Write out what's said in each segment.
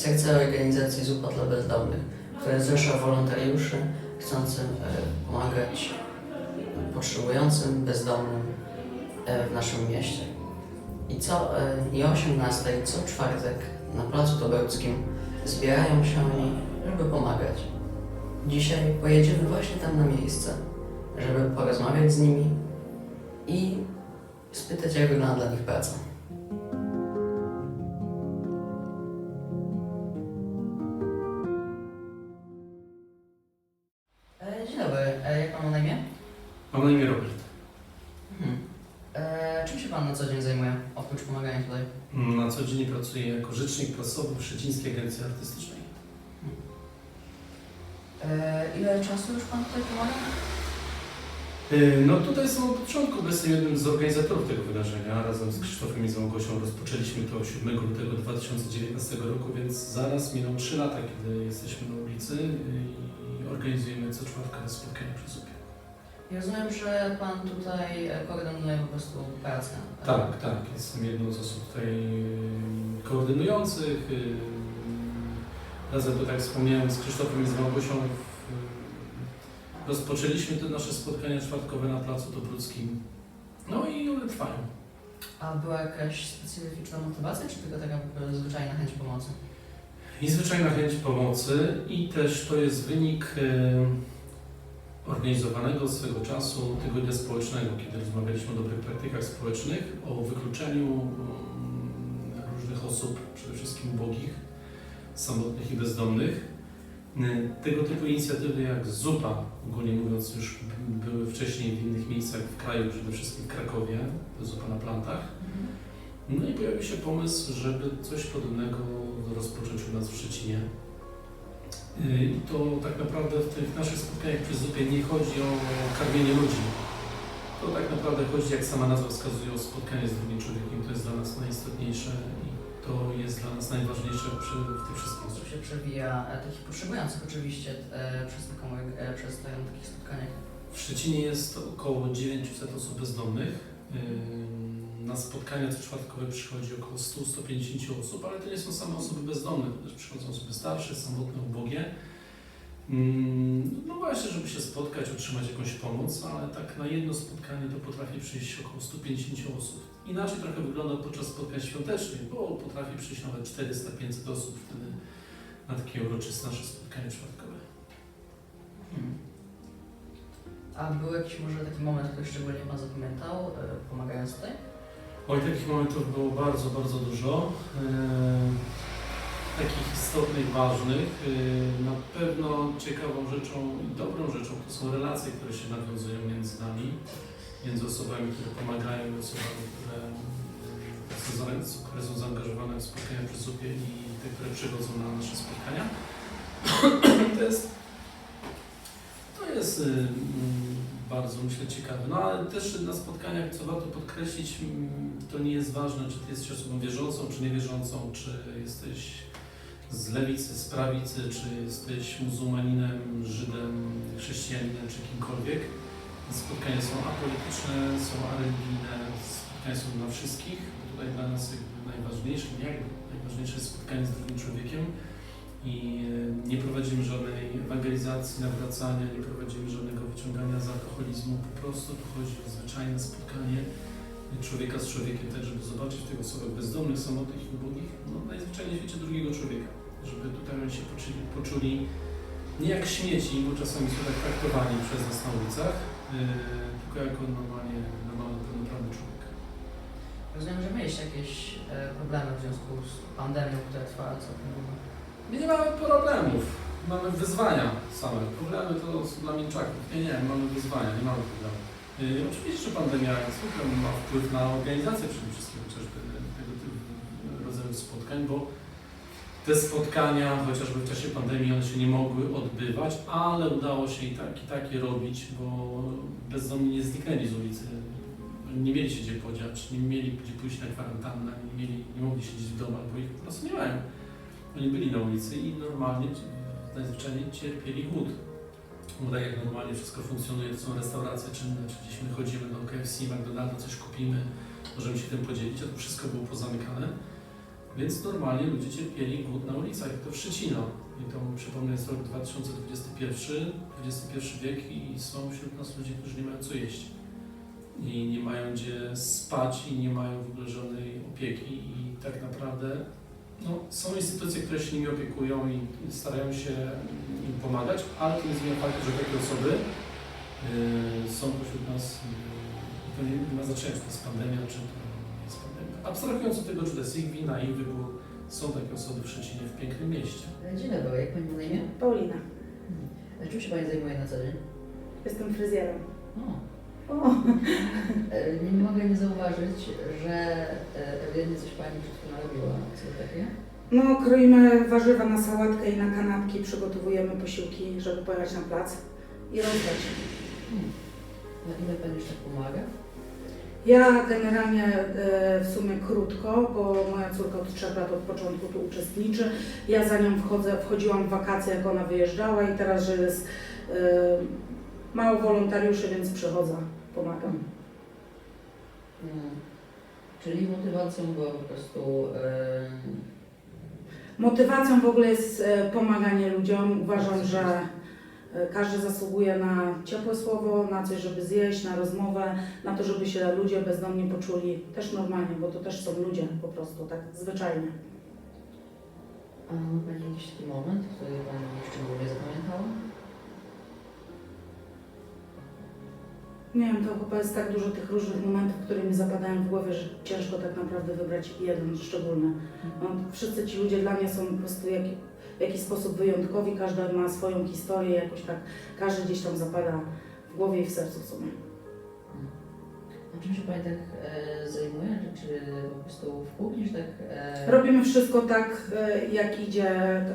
Sekcja organizacji Zupa dla Bezdomnych, która zrzesza wolontariuszy chcącym e, pomagać potrzebującym, bezdomnym e, w naszym mieście. I co e, i o 18 co czwartek na Placu Tobełckim zbierają się oni, żeby pomagać. Dzisiaj pojedziemy właśnie tam na miejsce, żeby porozmawiać z nimi i spytać, jak wygląda dla nich praca. Szczecińskiej Agencji Artystycznej. E, ile czasu już pan tutaj pomaga? Yy, No tutaj są od początku, bo jestem jednym z organizatorów tego wydarzenia. Razem z Krzysztofem i z Małgosią rozpoczęliśmy to 7 lutego 2019 roku, więc zaraz miną 3 lata, kiedy jesteśmy na ulicy i organizujemy co czwartkę spotkania przy zupie. Rozumiem, że pan tutaj e, koordynuje po prostu pracę. Tak, tak. Jestem jedną z osób tutaj yy, koordynujących. yy, Razem, to tak wspomniałem, z Krzysztofem i z Małgosią rozpoczęliśmy te nasze spotkania czwartkowe na Placu Dobruckim. No i one trwają. A była jakaś specyficzna motywacja, czy tylko taka e, zwyczajna chęć pomocy? I zwyczajna chęć pomocy i też to jest wynik e, organizowanego swego czasu tygodnia społecznego, kiedy rozmawialiśmy o dobrych praktykach społecznych, o wykluczeniu mm, różnych osób, przede wszystkim ubogich, samotnych i bezdomnych. Tego typu inicjatywy jak ZUPA, ogólnie mówiąc, już były wcześniej w innych miejscach w kraju, przede wszystkim w Krakowie, ZUPA na plantach. No i pojawił się pomysł, żeby coś podobnego rozpocząć u nas w Szczecinie. Yy, I to tak naprawdę w tych naszych spotkaniach przy zupie nie chodzi o karmienie ludzi. To tak naprawdę chodzi, jak sama nazwa wskazuje, o spotkanie z drugim człowiekiem. To jest dla nas najistotniejsze i to jest dla nas najważniejsze przy, w tych wszystkich Osób się przewija, e, takich potrzebujących oczywiście e, przez, taką, e, przez te, takich spotkaniach. W Szczecinie jest około 900 osób bezdomnych. Na spotkania co czwartkowe przychodzi około 100-150 osób, ale to nie są same osoby bezdomne, też przychodzą osoby starsze, samotne, ubogie. Ym, No właśnie, żeby się spotkać, otrzymać jakąś pomoc, ale tak na jedno spotkanie to potrafi przyjść około 150 osób. Inaczej trochę wygląda podczas spotkań świątecznych, bo potrafi przyjść nawet 400-500 osób wtedy na takie uroczyste nasze spotkanie czwartkowe. Hmm. A był jakiś może taki moment, który szczególnie pan zapamiętał, e, pomagając tutaj? Oj, takich momentów było bardzo, bardzo dużo. Eee, takich istotnych, ważnych. Eee, na pewno ciekawą rzeczą i dobrą rzeczą to są relacje, które się nawiązują między nami, między osobami, które pomagają i osobami, które, które są zaangażowane w spotkania przy zupie i te, które przychodzą na nasze spotkania. to jest, to jest ym, bardzo, myślę, ciekawe. No ale też na spotkaniach, co warto podkreślić, to nie jest ważne, czy ty jesteś osobą wierzącą, czy niewierzącą, czy jesteś z lewicy, z prawicy, czy jesteś muzułmaninem, Żydem, chrześcijaninem, czy kimkolwiek. Spotkania są apolityczne, są areligijne, spotkania są dla wszystkich. Tutaj dla nas jakby najważniejszym, jakby najważniejsze jest spotkanie z drugim człowiekiem i e, nie prowadzimy żadnej ewangelizacji, nawracania, nie prowadzimy żadnego wyciągania z alkoholizmu. Po prostu tu chodzi o zwyczajne spotkanie człowieka z człowiekiem, tak żeby zobaczyć tych osobach bezdomnych, samotnych i ubogich, no najzwyczajniej w świecie drugiego człowieka. Żeby tutaj oni się poczuli, poczuli nie jak śmieci, bo czasami są tak traktowani przez nas na ulicach, yy, tylko jako normalnie, normalny, pełnoprawny człowiek. Rozumiem, że mieliście jakieś e, problemy w związku z pandemią, która trwała całkiem długo. My nie mamy problemów, mamy wyzwania same. Problemy to są dla mięczaków. Nie, nie, mamy wyzwania, nie mamy problemów. Yy, oczywiście, że pandemia zwykle ma wpływ na organizację przede wszystkim chociażby tego typu rodzaju spotkań, bo te spotkania, chociażby w czasie pandemii, one się nie mogły odbywać, ale udało się i tak, i takie robić, bo bezdomni nie zniknęli z ulicy. Nie mieli się gdzie podziać, nie mieli gdzie pójść na kwarantannę, nie, mieli, nie mogli siedzieć w domach, bo ich po prostu nie mają. Oni byli na ulicy i normalnie, najzwyczajniej cierpieli głód. Bo tak jak normalnie wszystko funkcjonuje, to są restauracje czynne, czy gdzieś my chodzimy do KFC, McDonalda, coś kupimy, możemy się tym podzielić, a to wszystko było pozamykane. Więc normalnie ludzie cierpieli głód na ulicach, to w. I to przypomnę jest rok 2021, XXI wiek i są wśród nas ludzie, którzy nie mają co jeść. I nie mają gdzie spać i nie mają w ogóle żadnej opieki i tak naprawdę no, są instytucje, które się nimi opiekują i starają się im pomagać, ale to nie zmienia faktu, że takie osoby yy, są pośród nas yy, to nie, nie ma znaczenia, czy to jest pandemia, czy to nie jest pandemia. Abstrahując od tego, czy to jest ich wina, ich wybór, są takie osoby w Szczecinie, w pięknym mieście. Dzień dobry, jak Pani ma na imię? Paulina. E, Czym się Pani zajmuje na co dzień? Jestem fryzjerem. O, O, e, nie mogę nie zauważyć, że e, ewidentnie coś Pani przed chwilą robiła. Co takie? no, kroimy warzywa na sałatkę i na kanapki, przygotowujemy posiłki, żeby pojechać na plac i rozdać. Hmm. Na ile Pani już tak pomaga? Ja generalnie e, w sumie krótko, bo moja córka od trzech lat od początku tu uczestniczy. Ja za nią wchodzę, wchodziłam w wakacje, jak ona wyjeżdżała i teraz, że jest e, mało wolontariuszy, więc przychodzę, pomagam. Hmm. Czyli motywacją była po prostu e, Motywacją w ogóle jest e, pomaganie ludziom. Uważam, że e, każdy zasługuje na ciepłe słowo, na coś, żeby zjeść, na rozmowę, na to, żeby się ludzie bezdomni poczuli też normalnie, bo to też są ludzie po prostu, tak zwyczajnie. A ma Pani jakiś taki moment, który Pani szczególnie zapamiętała? Nie wiem, to chyba jest tak dużo tych różnych momentów, które mi zapadają w głowie, że ciężko tak naprawdę wybrać jeden szczególny. No, wszyscy ci ludzie dla mnie są po prostu jak, w jakiś sposób wyjątkowi, każdy ma swoją historię, jakoś tak, każdy gdzieś tam zapada w głowie i w sercu w sumie. A czym się Pani tak e, zajmuje? Czy, czy po prostu w kuchni, czy tak... E, Robimy wszystko tak, e, jak idzie. e,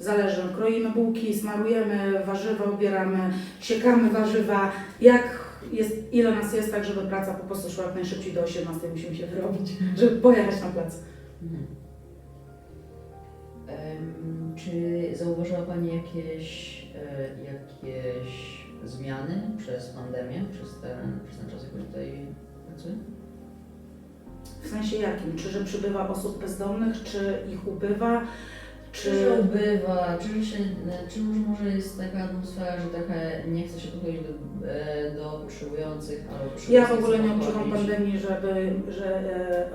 Zależy. Kroimy bułki, smarujemy warzywa, ubieramy, siekamy warzywa. Jak jest, ile nas jest, tak żeby praca po prostu szła jak najszybciej do 18 musimy się wyrobić, żeby pojechać na plac. Mhm. Em, Czy zauważyła Pani jakieś, e, jakieś zmiany przez pandemię, przez ten, przez ten czas, jak Pani tutaj pracuje? W sensie jakim? Czy że przybywa osób bezdomnych, czy ich ubywa, Czy czy... że ubywa, czy, się, czy może, jest taka atmosfera, że trochę nie chce się podchodzić do, e, do potrzebujących, albo Ja w ogóle nie odczuwam pandemii, żeby, że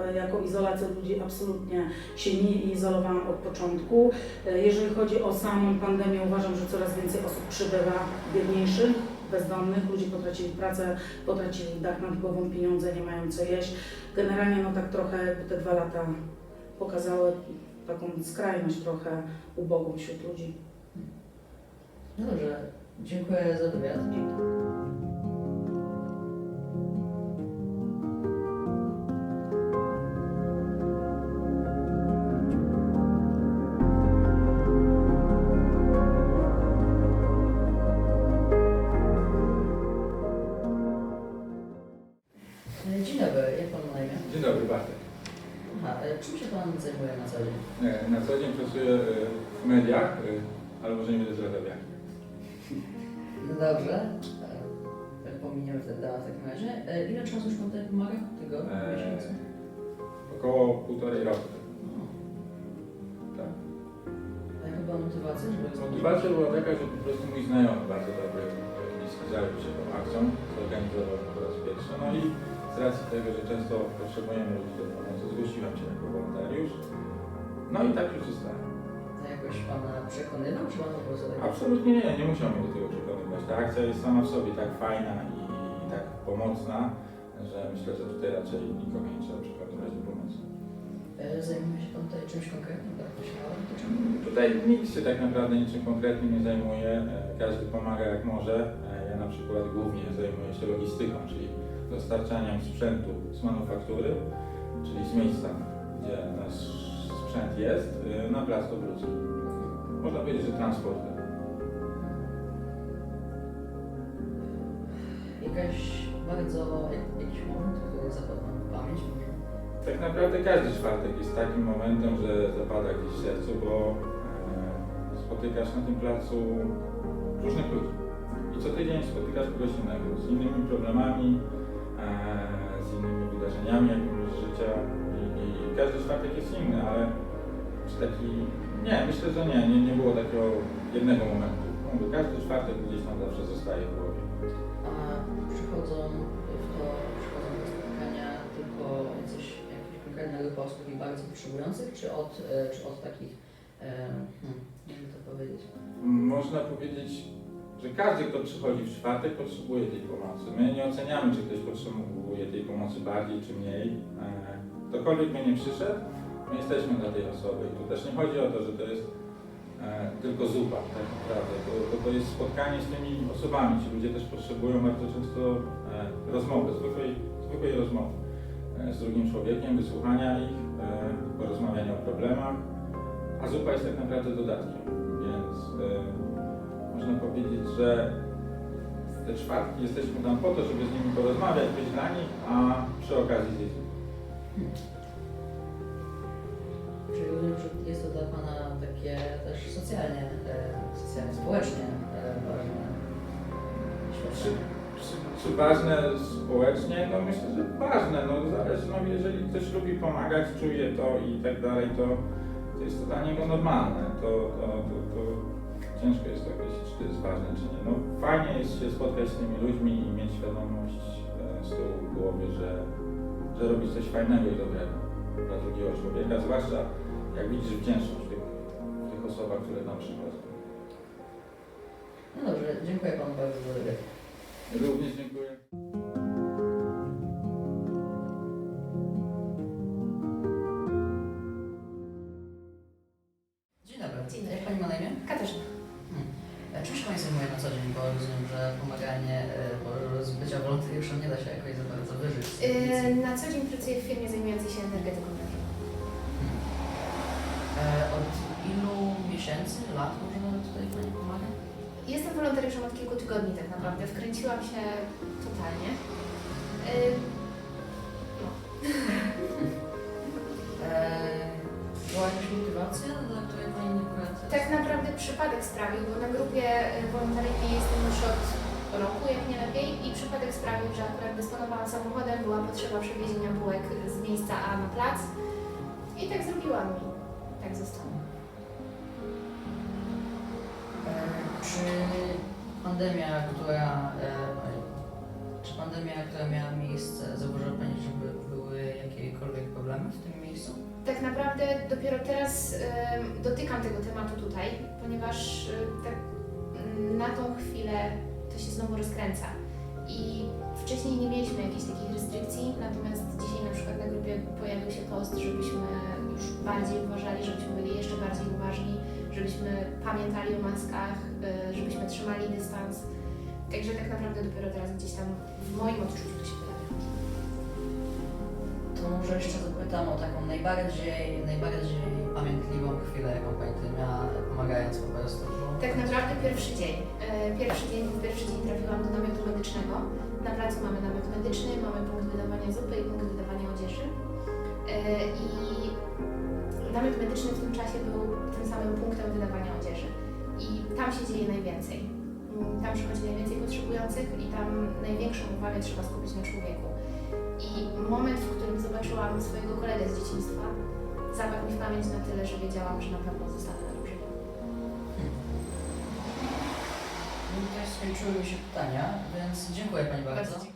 e, jako izolacja ludzi absolutnie się nie izolowałam od początku. E, jeżeli chodzi o samą pandemię, uważam, że coraz więcej osób przybywa biedniejszych, bezdomnych, ludzie potracili pracę, potracili dach nad głową, pieniądze, nie mają co jeść. Generalnie no tak trochę te dwa lata pokazały taką skrajność trochę ubogą wśród ludzi. Dobrze, dziękuję za wywiad. Zdradzał jak. No dobrze. E, Pominiemy ten temat w takim razie. E, Ile czasu już Pan tutaj pomaga? Tygodnia, Eee. miesiąca? Około półtorej roku. Tak. A jaka była motywacja, żeby... Motywacja była taka, że po prostu mój znajomy bardzo dobry, e, bliski zajął się tą akcją, zorganizował po raz pierwszy. No i z racji tego, że często potrzebujemy ludzi do pomocy, zgłosiłem się jako wolontariusz. No i tak już zostałem. Jakoś Pana przekonywał, czy Pan tak... Absolutnie nie, nie musiał mnie do tego przekonywać. Ta akcja jest sama w sobie tak fajna i, i tak pomocna, że myślę, że tutaj raczej nikogo nie trzeba przekonywać do pomocy. E, Zajmuje się Pan tutaj czymś konkretnym, tak myślałem? To? Tutaj nikt się tak naprawdę niczym konkretnym nie zajmuje, e, każdy pomaga jak może. E, Ja na przykład głównie zajmuję się logistyką, czyli dostarczaniem sprzętu z manufaktury, czyli z miejsca, gdzie nasz sprzęt jest, e, na plac Dobrucki. Można powiedzieć, że transportem. Jakaś bardzo... jak- jakiś moment, który zapadł w pamięć? Tak naprawdę każdy czwartek jest takim momentem, że zapada gdzieś w sercu, bo e, spotykasz na tym placu różnych ludzi. I co tydzień spotykasz kogoś innego, z innymi problemami, e, z innymi wydarzeniami jakimiś życia i, i każdy czwartek jest inny, ale czy taki... Nie, myślę, że nie, nie, nie było takiego jednego momentu. Mówię, każdy czwartek gdzieś tam zawsze zostaje w głowie. A przychodzą w to, przychodzą do spotkania tylko jacyś, jakieś konkretne grupy osób i bardzo potrzebujących, czy od, e, czy od takich, e, hmm, wiem to powiedzieć, Można powiedzieć, że każdy, kto przychodzi w czwartek, potrzebuje tej pomocy. My nie oceniamy, czy ktoś potrzebuje tej pomocy bardziej czy mniej. E, Ktokolwiek by nie przyszedł, my jesteśmy dla tej osoby. I tu też nie chodzi o to, że to jest e, tylko zupa, tak naprawdę. To, jest spotkanie z tymi osobami. Ci ludzie też potrzebują bardzo często e, rozmowy, zwykłej, zwykłej rozmowy e, z drugim człowiekiem, wysłuchania ich, e, porozmawiania o problemach. A zupa jest tak naprawdę dodatkiem, więc e, można powiedzieć, że te czwartki jesteśmy tam po to, żeby z nimi porozmawiać, być dla nich, a przy okazji zjeść. Rozumiem, że jest to dla Pana takie też socjalnie, e, socjalnie, społecznie ważne Czy, czy, ważne społecznie? No myślę, że ważne. No zależy, no jeżeli ktoś lubi pomagać, czuje to i tak dalej, to, to jest to dla niego normalne. To, to, to, to ciężko jest określić, czy to jest ważne, czy nie. No fajnie jest się spotkać z tymi ludźmi i mieć świadomość e, z tyłu w głowie, że, że robisz coś fajnego i dobrego dla drugiego człowieka, zwłaszcza jak widzisz wdzięczność w tych, w tych osobach, które tam przychodzą. No dobrze, dziękuję Panu bardzo za wywiad. Również dziękuję. Dzień dobry. Dzień dobry. Jak Pani ma na imię? Katarzyna. E, Czym się Pani zajmuje na co dzień? Bo rozumiem, że pomaganie, e, bo z bycia wolontariuszem nie da się jakoś za bardzo wyżyć. z tej Yy. Na co dzień pracuję w firmie zajmującej się energetyką Od ilu miesięcy, lat może tutaj Pani pomaga? Jestem wolontariuszem od kilku tygodni tak naprawdę. Wkręciłam się totalnie. Yy, No. E, Była jakaś motywacja, dla której Pani akurat... Tak naprawdę przypadek sprawił, bo na grupie wolontariuszej jestem już od roku, jak nie lepiej, i przypadek sprawił, że akurat dysponowałam samochodem, była potrzeba przewiezienia bułek z miejsca A na plac i tak zrobiłam i tak zostało. E, Czy pandemia, która... e, Czy pandemia, która miała miejsce, zauważyła Pani, żeby były jakiekolwiek problemy w tym miejscu? Tak naprawdę dopiero teraz em, dotykam tego tematu tutaj, ponieważ y, tak mm, na tą chwilę to się znowu rozkręca. I wcześniej nie mieliśmy jakichś takich restrykcji, natomiast dzisiaj na przykład na grupie pojawił się post, żebyśmy już bardziej uważali, żebyśmy byli jeszcze bardziej uważni, żebyśmy pamiętali o maskach, y, żebyśmy trzymali dystans. Także tak naprawdę dopiero teraz gdzieś tam w moim odczuciu to się pojawia. To może jeszcze zapytam o taką najbardziej, najbardziej pamiętliwą chwilę, jaką Pani miała, pomagając po prostu. Tak naprawdę pierwszy dzień. E, Pierwszy dzień, pierwszy dzień trafiłam do namiotu medycznego. Na placu mamy namiot medyczny, mamy punkt wydawania zupy i punkt wydawania odzieży. E, I namiot medyczny w tym czasie był tym samym punktem wydawania odzieży. I tam się dzieje najwięcej. Mm, Tam przychodzi najwięcej potrzebujących i tam największą uwagę trzeba skupić na człowieku. I moment, w którym zobaczyłam swojego kolegę z dzieciństwa, zapadł mi w pamięć na tyle, że wiedziałam, że na pewno zostanę na dłużej. No i tutaj skończyły mi się pytania, więc dziękuję Pani bardzo. Bardzo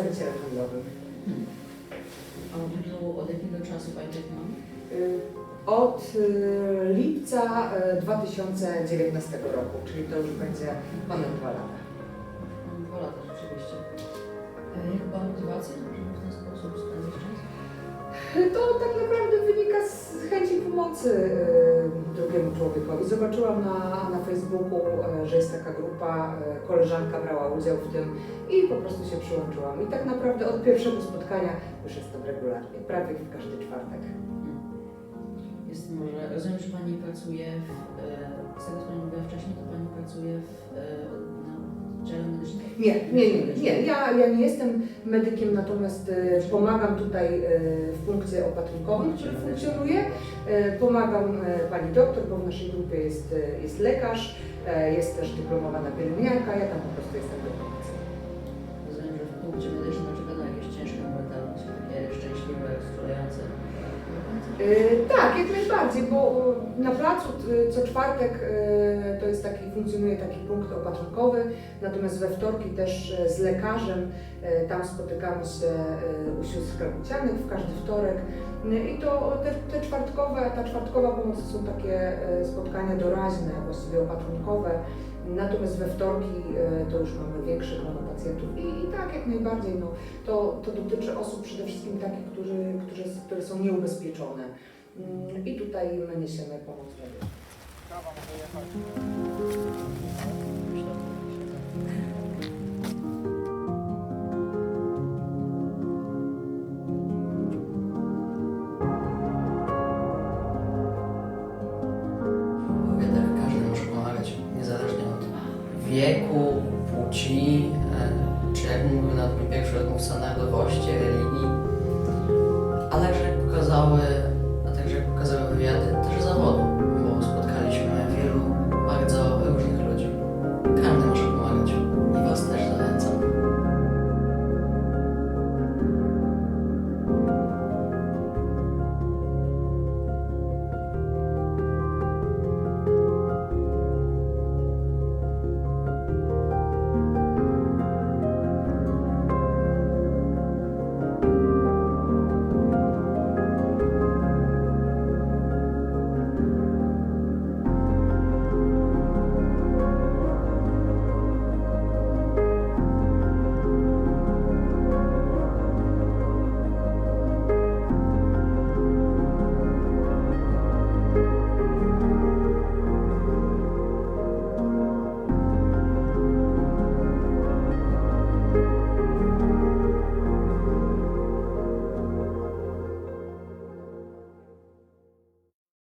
przedstawicielem handlowym. A od jakiego czasu Pani tak ma? E, Od e, lipca e, 2019 roku, czyli to już będzie ponad dwa lata. Dwa lata rzeczywiście. E, Jak była motywacja, żeby w ten sposób spędzić czas? To tak naprawdę wynika z chęci pomocy drugiemu człowiekowi. Zobaczyłam na, na Facebooku, e, że jest taka grupa, e, koleżanka brała udział w tym i po prostu się przyłączyłam. I tak naprawdę od pierwszego spotkania już jestem regularnie, prawie w każdy czwartek. Jest może, rozumiem, że Pani pracuje w, e, z tego co Pani mówiła wcześniej, to Pani pracuje w, Nie, nie, nie, nie. Ja, ja nie jestem medykiem, natomiast e, pomagam tutaj e, w punkcie opatrunkowych, który funkcjonuje. E, Pomagam e, pani doktor, bo w naszej grupie jest, e, jest lekarz, e, jest też dyplomowana pielęgniarka, ja tam po prostu jestem do pomocy. Rozumiem, że w punkcie medycznym oczekano jakieś ciężkie takie szczęśliwe, ekscytujące. E, Tak, jak najbardziej, bo e, na placu e, co czwartek to jest taki, funkcjonuje taki punkt opatrunkowy, natomiast we wtorki też z lekarzem tam spotykamy się u sióstr w każdy wtorek. I to te, te czwartkowe, ta czwartkowa pomoc to są takie spotkania doraźne, właściwie opatrunkowe, natomiast we wtorki e, to już mamy większe grono pacjentów i, i tak jak najbardziej, no, to, to dotyczy osób przede wszystkim takich, którzy, którzy, które są nieubezpieczone. Mm, I tutaj my niesiemy pomoc medyczną.